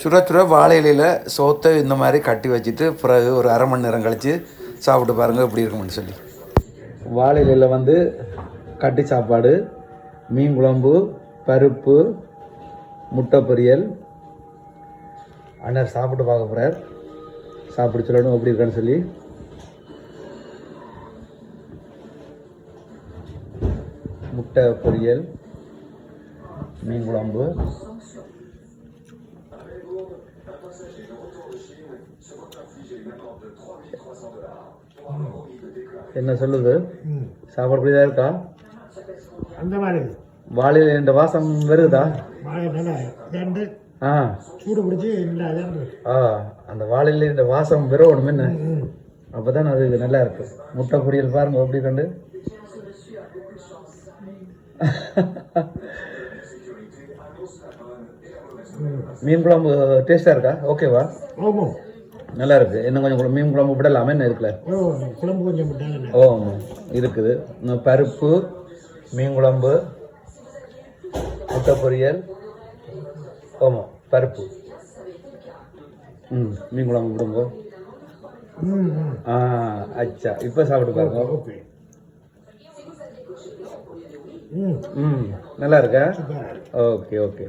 சுட சுட வாழை இலையில் சோத்தை இந்த மாதிரி கட்டி வச்சுட்டு பிறகு ஒரு அரை மணி நேரம் கழித்து சாப்பிட்டு பாருங்கள் எப்படி இருக்கும்னு சொல்லி. வாழை இலையில் வந்து கட்டி சாப்பாடு மீன் குழம்பு பருப்பு முட்டை பொரியல். அண்ணர் சாப்பிட்டு பார்க்க போகிறார் சாப்பிட்டு சொல்லணும் எப்படி இருக்கான்னு சொல்லி. முட்டை பொரியல் மீன் குழம்பு. என்ன சொல்லுது? சாப்பாடு அப்படிதான் இருக்கா? அந்த மாதிரி. வாழையில இந்த வாசம் வருதா? ஆ. சூடு பிடிச்சி ஆ அந்த வாழையில இந்த வாசம் வரணும் என்ன? அப்பதான் அது நல்லா இருக்கு. முட்டை பொரியல் பாருங்க எப்படி கண்டு? மீன் குழம்பு டேஸ்டா இருக்கா? ஓகேவா ஆமாம் நல்லா இருக்கு. இன்னும் கொஞ்சம் மீன் குழம்பு விடலாமே என்ன இருக்குல்ல குழம்பு கொஞ்சம் ஓ இருக்குது. பருப்பு மீன் குழம்பு முட்டை பொரியல் ஆமாம் பருப்பு. ம் மீன் குழம்பு விடுங்க ஆ அச்சா. இப்போ சாப்பிட்டு பாருங்க. ஓகே. ம் ம். நல்லா இருக்கா? Okay okay.